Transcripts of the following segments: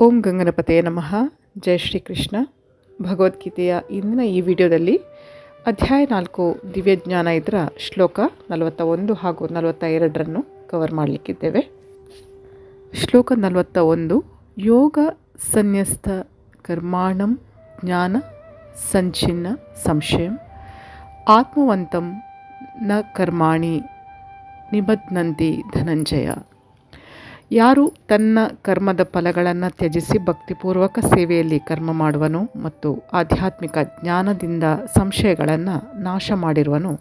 ಓಂ ಗಂಗನಪತೆಯ ನಮಃ. ಜಯ ಶ್ರೀಕೃಷ್ಣ. ಭಗವದ್ಗೀತೆಯ ಇಂದಿನ ಈ ವಿಡಿಯೋದಲ್ಲಿ ಅಧ್ಯಾಯ ನಾಲ್ಕು ದಿವ್ಯಜ್ಞಾನ ಇದರ ಶ್ಲೋಕ ನಲವತ್ತ ಒಂದು ಹಾಗೂ ನಲವತ್ತ ಎರಡರನ್ನು ಕವರ್ ಮಾಡಲಿಕ್ಕಿದ್ದೇವೆ. ಶ್ಲೋಕ ನಲವತ್ತ ಒಂದು ಯೋಗ ಸನ್ಯಸ್ತ ಕರ್ಮಾಣಂ ಜ್ಞಾನ ಸಂಚಿನ್ನ ಸಂಶಯಂ. ಆತ್ಮವಂತಂ ನ ಕರ್ಮಾಣಿ ನಿಬದ್ನಂತಿ ಧನಂಜಯ. ಯಾರು ತನ್ನ ಕರ್ಮದ ಫಲಗಳನ್ನು ತ್ಯಜಿಸಿ ಭಕ್ತಿಪೂರ್ವಕ ಸೇವೆಯಲ್ಲಿ ಕರ್ಮ ಮಾಡುವನು ಮತ್ತು ಆಧ್ಯಾತ್ಮಿಕ ಜ್ಞಾನದಿಂದ ಸಂಶಯಗಳನ್ನು ನಾಶ ಮಾಡಿರುವನು,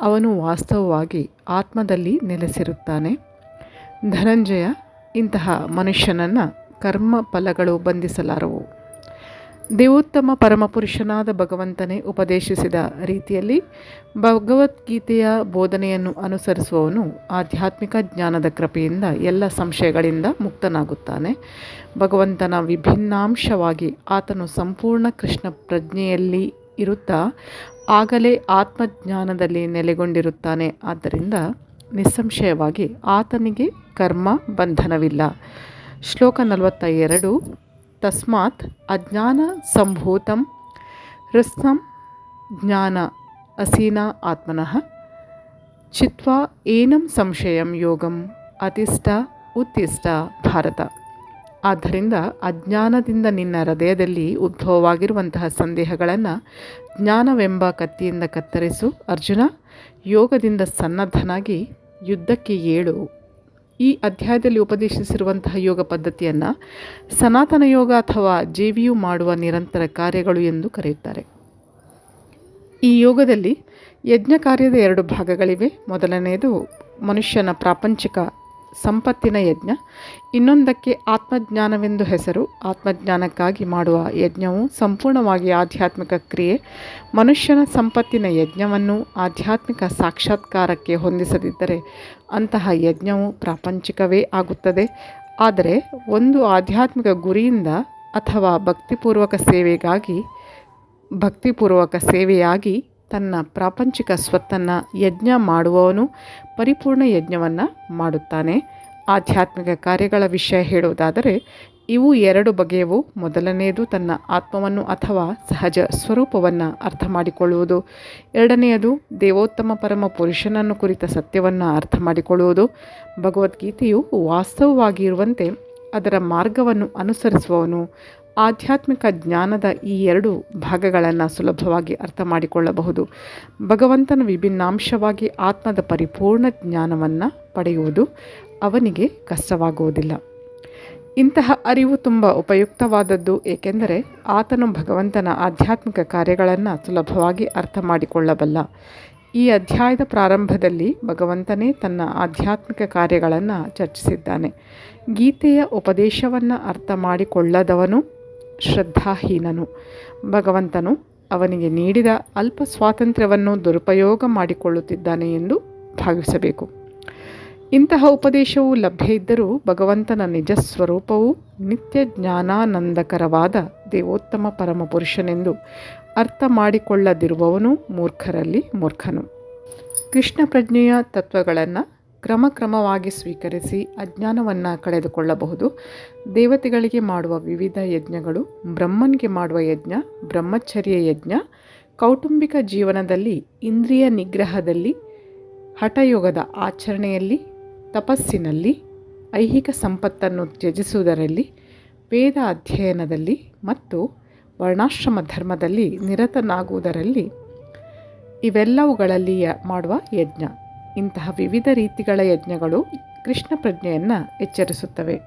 ಅವನು ವಾಸ್ತವವಾಗಿ ಆತ್ಮದಲ್ಲಿ ನೆಲೆಸಿರುತ್ತಾನೆ. ಧನಂಜಯ, ಇಂತಹ ಮನುಷ್ಯನನ್ನು ಕರ್ಮ ಫಲಗಳು ಬಂಧಿಸಲಾರವು. ದೇವೋತ್ತಮ ಪರಮಪುರುಷನಾದ ಭಗವಂತನೇ ಉಪದೇಶಿಸಿದ ರೀತಿಯಲ್ಲಿ ಭಗವದ್ಗೀತೆಯ ಬೋಧನೆಯನ್ನು ಅನುಸರಿಸುವವನು ಆಧ್ಯಾತ್ಮಿಕ ಜ್ಞಾನದ ಕೃಪೆಯಿಂದ ಎಲ್ಲ ಸಂಶಯಗಳಿಂದ ಮುಕ್ತನಾಗುತ್ತಾನೆ. ಭಗವಂತನ ವಿಭಿನ್ನಾಂಶವಾಗಿ ಆತನು ಸಂಪೂರ್ಣ ಕೃಷ್ಣ ಪ್ರಜ್ಞೆಯಲ್ಲಿ ಇರುತ್ತಾ ಆಗಲೇ ಆತ್ಮಜ್ಞಾನದಲ್ಲಿ ನೆಲೆಗೊಂಡಿರುತ್ತಾನೆ. ಆದ್ದರಿಂದ ನಿಸ್ಸಂಶಯವಾಗಿ ಆತನಿಗೆ ಕರ್ಮ ಬಂಧನವಿಲ್ಲ. ಶ್ಲೋಕ ನಲವತ್ತ ಎರಡು ತಸ್ಮಾತ್ ಅಜ್ಞಾನ ಸಂಭೂತಂ ಹೃತ್ಸಂ ಜ್ಞಾನ ಅಸೀನ ಆತ್ಮನಃ ಚಿತ್ವಾ ಏನಂ ಸಂಶಯಂ ಯೋಗಂ ಅತಿಷ್ಠ ಉತ್ತಿಷ್ಠ ಭಾರತ. ಆದ್ದರಿಂದ ಅಜ್ಞಾನದಿಂದ ನಿನ್ನ ಹೃದಯದಲ್ಲಿ ಉದ್ಭವವಾಗಿರುವಂತಹ ಸಂದೇಹಗಳನ್ನು ಜ್ಞಾನವೆಂಬ ಕತ್ತಿಯಿಂದ ಕತ್ತರಿಸು ಅರ್ಜುನ ಯೋಗದಿಂದ ಸನ್ನದ್ಧನಾಗಿ ಯುದ್ಧಕ್ಕೆ ಏಳು. ಈ ಅಧ್ಯಾಯದಲ್ಲಿ ಉಪದೇಶಿಸಿರುವಂತಹ ಯೋಗ ಪದ್ಧತಿಯನ್ನು ಸನಾತನ ಯೋಗ ಅಥವಾ ಜೇವಿಯು ಮಾಡುವ ನಿರಂತರ ಕಾರ್ಯಗಳು ಎಂದು ಕರೆಯುತ್ತಾರೆ. ಈ ಯೋಗದಲ್ಲಿ ಯಜ್ಞ ಕಾರ್ಯದ ಎರಡು ಭಾಗಗಳಿವೆ. ಮೊದಲನೆಯದು ಮನುಷ್ಯನ ಪ್ರಾಪಂಚಿಕ ಸಂಪತ್ತಿನ ಯಜ್ಞ. ಇನ್ನೊಂದಕ್ಕೆ ಆತ್ಮಜ್ಞಾನವೆಂದು ಹೆಸರು. ಆತ್ಮಜ್ಞಾನಕ್ಕಾಗಿ ಮಾಡುವ ಯಜ್ಞವು ಸಂಪೂರ್ಣವಾಗಿ ಆಧ್ಯಾತ್ಮಿಕ ಕ್ರಿಯೆ. ಮನುಷ್ಯನ ಸಂಪತ್ತಿನ ಯಜ್ಞವನ್ನು ಆಧ್ಯಾತ್ಮಿಕ ಸಾಕ್ಷಾತ್ಕಾರಕ್ಕೆ ಹೊಂದಿಸದಿದ್ದರೆ ಅಂತಹ ಯಜ್ಞವು ಪ್ರಾಪಂಚಿಕವೇ ಆಗುತ್ತದೆ. ಆದರೆ ಒಂದು ಆಧ್ಯಾತ್ಮಿಕ ಗುರಿಯಿಂದ ಅಥವಾ ಭಕ್ತಿಪೂರ್ವಕ ಸೇವೆಗಾಗಿ ಭಕ್ತಿಪೂರ್ವಕ ಸೇವೆಯಾಗಿ ತನ್ನ ಪ್ರಾಪಂಚಿಕ ಸ್ವತ್ತನ್ನು ಯಜ್ಞ ಮಾಡುವವನು ಪರಿಪೂರ್ಣ ಯಜ್ಞವನ್ನು ಮಾಡುತ್ತಾನೆ. ಆಧ್ಯಾತ್ಮಿಕ ಕಾರ್ಯಗಳ ವಿಷಯ ಹೇಳುವುದಾದರೆ, ಇವು ಎರಡು ಬಗೆಯವು. ಮೊದಲನೆಯದು ತನ್ನ ಆತ್ಮವನ್ನು ಅಥವಾ ಸಹಜ ಸ್ವರೂಪವನ್ನು ಅರ್ಥ ಮಾಡಿಕೊಳ್ಳುವುದು ಎರಡನೆಯದು ದೇವೋತ್ತಮ ಪರಮ ಪುರುಷನನ್ನು ಕುರಿತ ಸತ್ಯವನ್ನು ಅರ್ಥ ಮಾಡಿಕೊಳ್ಳುವುದು ಭಗವದ್ಗೀತೆಯು ವಾಸ್ತವವಾಗಿರುವಂತೆ ಅದರ ಮಾರ್ಗವನ್ನು ಅನುಸರಿಸುವವನು. ಆಧ್ಯಾತ್ಮಿಕ ಜ್ಞಾನದ ಈ ಎರಡು ಭಾಗಗಳನ್ನು ಸುಲಭವಾಗಿ ಅರ್ಥ ಮಾಡಿಕೊಳ್ಳಬಹುದು. ಭಗವಂತನ ವಿಭಿನ್ನಾಂಶವಾಗಿ ಆತ್ಮದ ಪರಿಪೂರ್ಣ ಜ್ಞಾನವನ್ನು ಪಡೆಯುವುದು ಅವನಿಗೆ ಕಷ್ಟವಾಗುವುದಿಲ್ಲ. ಇಂತಹ ಅರಿವು ತುಂಬ ಉಪಯುಕ್ತವಾದದ್ದು, ಏಕೆಂದರೆ ಆತನು ಭಗವಂತನ ಆಧ್ಯಾತ್ಮಿಕ ಕಾರ್ಯಗಳನ್ನು ಸುಲಭವಾಗಿ ಅರ್ಥ ಮಾಡಿಕೊಳ್ಳಬಲ್ಲ. ಈ ಅಧ್ಯಾಯದ ಪ್ರಾರಂಭದಲ್ಲಿ ಭಗವಂತನೇ ತನ್ನ ಆಧ್ಯಾತ್ಮಿಕ ಕಾರ್ಯಗಳನ್ನು ಚರ್ಚಿಸಿದ್ದಾನೆ. ಗೀತೆಯ ಉಪದೇಶವನ್ನು ಅರ್ಥ ಮಾಡಿಕೊಳ್ಳದವನು ಶ್ರದ್ಧಾಹೀನನು. ಭಗವಂತನು ಅವನಿಗೆ ನೀಡಿದ ಅಲ್ಪ ಸ್ವಾತಂತ್ರ್ಯವನ್ನು ದುರುಪಯೋಗ ಮಾಡಿಕೊಳ್ಳುತ್ತಿದ್ದಾನೆ ಎಂದು ಭಾವಿಸಬೇಕು. ಇಂತಹ ಉಪದೇಶವು ಲಭ್ಯ ಇದ್ದರೂ ಭಗವಂತನ ನಿಜ ಸ್ವರೂಪವು ನಿತ್ಯ ಜ್ಞಾನಾನಂದಕರವಾದ ದೇವೋತ್ತಮ ಪರಮಪುರುಷನೆಂದು ಅರ್ಥ ಮಾಡಿಕೊಳ್ಳದಿರುವವನು ಮೂರ್ಖರಲ್ಲಿ ಮೂರ್ಖನು. ಕೃಷ್ಣ ಪ್ರಜ್ಞೆಯ ತತ್ವಗಳನ್ನು ಕ್ರಮಕ್ರಮವಾಗಿ ಸ್ವೀಕರಿಸಿ ಅಜ್ಞಾನವನ್ನು ಕಳೆದುಕೊಳ್ಳಬಹುದು. ದೇವತೆಗಳಿಗೆ ಮಾಡುವ ವಿವಿಧ ಯಜ್ಞಗಳು, ಬ್ರಹ್ಮನಿಗೆ ಮಾಡುವ ಯಜ್ಞ, ಬ್ರಹ್ಮಚರ್ಯ ಯಜ್ಞ, ಕೌಟುಂಬಿಕ ಜೀವನದಲ್ಲಿ ಇಂದ್ರಿಯ ನಿಗ್ರಹದಲ್ಲಿ, ಹಠಯೋಗದ ಆಚರಣೆಯಲ್ಲಿ, ತಪಸ್ಸಿನಲ್ಲಿ, ಐಹಿಕ ಸಂಪತ್ತನ್ನು ತ್ಯಜಿಸುವುದರಲ್ಲಿ, ವೇದ ಅಧ್ಯಯನದಲ್ಲಿ ಮತ್ತು ವರ್ಣಾಶ್ರಮ ಧರ್ಮದಲ್ಲಿ ನಿರತನಾಗುವುದರಲ್ಲಿ ಇವೆಲ್ಲವುಗಳಲ್ಲಿ ಮಾಡುವ ಯಜ್ಞ. ಇಂತಹ ವಿವಿಧ ರೀತಿಗಳ ಯಜ್ಞಗಳು ಕೃಷ್ಣ ಪ್ರಜ್ಞೆಯನ್ನು ಎಚ್ಚರಿಸುತ್ತವೆ.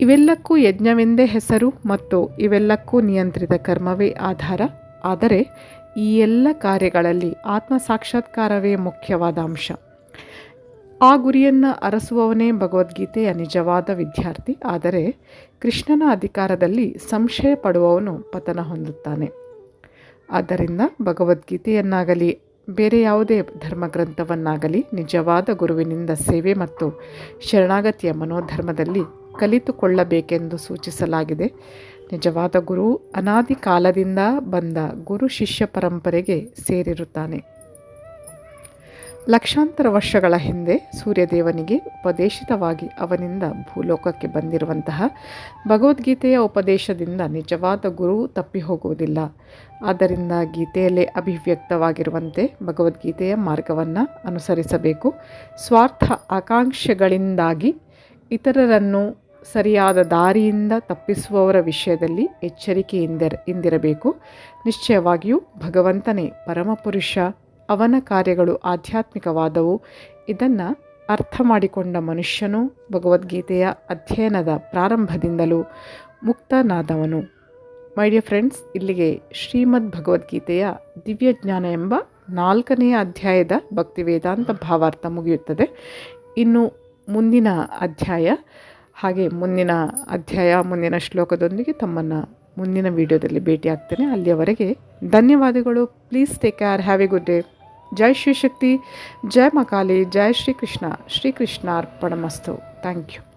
ಇವೆಲ್ಲಕ್ಕೂ ಯಜ್ಞವೆಂದೇ ಹೆಸರು ಮತ್ತು ಇವೆಲ್ಲಕ್ಕೂ ನಿಯಂತ್ರಿತ ಕರ್ಮವೇ ಆಧಾರ. ಆದರೆ ಈ ಎಲ್ಲ ಕಾರ್ಯಗಳಲ್ಲಿ ಆತ್ಮ ಸಾಕ್ಷಾತ್ಕಾರವೇ ಮುಖ್ಯವಾದ ಅಂಶ. ಆ ಗುರಿಯನ್ನು ಅರಸುವವನೇ ಭಗವದ್ಗೀತೆಯ ನಿಜವಾದ ವಿದ್ಯಾರ್ಥಿ. ಆದರೆ ಕೃಷ್ಣನ ಅಧಿಕಾರದಲ್ಲಿ ಸಂಶಯ ಪಡುವವನು ಪತನ ಹೊಂದುತ್ತಾನೆ. ಆದ್ದರಿಂದ ಭಗವದ್ಗೀತೆಯನ್ನಾಗಲಿ ಬೇರೆ ಯಾವುದೇ ಧರ್ಮಗ್ರಂಥವನ್ನಾಗಲಿ, ನಿಜವಾದ ಗುರುವಿನಿಂದ ಸೇವೆ ಮತ್ತು ಶರಣಾಗತಿಯ ಮನೋಧರ್ಮದಲ್ಲಿ ಕಲಿತುಕೊಳ್ಳಬೇಕೆಂದು ಸೂಚಿಸಲಾಗಿದೆ. ನಿಜವಾದ ಗುರು ಅನಾದಿ ಕಾಲದಿಂದ ಬಂದ ಗುರು ಶಿಷ್ಯ ಪರಂಪರೆಗೆ ಸೇರಿರುತ್ತಾನೆ. ಲಕ್ಷಾಂತರ ವರ್ಷಗಳ ಹಿಂದೆ ಸೂರ್ಯದೇವನಿಗೆ ಉಪದೇಶಿತವಾಗಿ ಅವನಿಂದ ಭೂಲೋಕಕ್ಕೆ ಬಂದಿರುವಂತಹ ಭಗವದ್ಗೀತೆಯ ಉಪದೇಶದಿಂದ ನಿಜವಾದ ಗುರು ತಪ್ಪಿ ಹೋಗುವುದಿಲ್ಲ. ಆದ್ದರಿಂದ ಗೀತೆಯಲ್ಲೇ ಅಭಿವ್ಯಕ್ತವಾಗಿರುವಂತೆ ಭಗವದ್ಗೀತೆಯ ಮಾರ್ಗವನ್ನು ಅನುಸರಿಸಬೇಕು. ಸ್ವಾರ್ಥ ಆಕಾಂಕ್ಷೆಗಳಿಂದಾಗಿ ಇತರರನ್ನು ಸರಿಯಾದ ದಾರಿಯಿಂದ ತಪ್ಪಿಸುವವರ ವಿಷಯದಲ್ಲಿ ಎಚ್ಚರಿಕೆಯಿಂದ ಇಂದಿರಬೇಕು. ನಿಶ್ಚಯವಾಗಿಯೂ ಭಗವಂತನೇ ಪರಮಪುರುಷ ಅವನ ಕಾರ್ಯಗಳು ಆಧ್ಯಾತ್ಮಿಕವಾದವು. ಇದನ್ನು ಅರ್ಥ ಮಾಡಿಕೊಂಡ ಮನುಷ್ಯನು ಭಗವದ್ಗೀತೆಯ ಅಧ್ಯಯನದ ಪ್ರಾರಂಭದಿಂದಲೂ ಮುಕ್ತನಾದವನು. ಮೈ ಡಿಯರ್ ಫ್ರೆಂಡ್ಸ್ ಇಲ್ಲಿಗೆ ಶ್ರೀಮದ್ ಭಗವದ್ಗೀತೆಯ ದಿವ್ಯಜ್ಞಾನ ಎಂಬ ನಾಲ್ಕನೆಯ ಅಧ್ಯಾಯದ ಭಕ್ತಿ ವೇದಾಂತ ಭಾವಾರ್ಥ ಮುಗಿಯುತ್ತದೆ. ಇನ್ನು ಮುಂದಿನ ಅಧ್ಯಾಯ, ಹಾಗೆ ಮುಂದಿನ ಅಧ್ಯಾಯ, ಮುಂದಿನ ಶ್ಲೋಕದೊಂದಿಗೆ ತಮ್ಮನ್ನು ಮುಂದಿನ ವಿಡಿಯೋದಲ್ಲಿ ಭೇಟಿ ಆಗ್ತೇನೆ ಅಲ್ಲಿಯವರೆಗೆ ಧನ್ಯವಾದಗಳು. Please take care have a good day ಜೈ ಶ್ರೀ ಶಕ್ತಿ ಜೈ ಮಕಾಲಿ ಜೈ ಶ್ರೀ ಕೃಷ್ಣ ಶ್ರೀ ಕೃಷ್ಣ ಅರ್ಪಣಮಸ್ತು ಥ್ಯಾಂಕ್ ಯು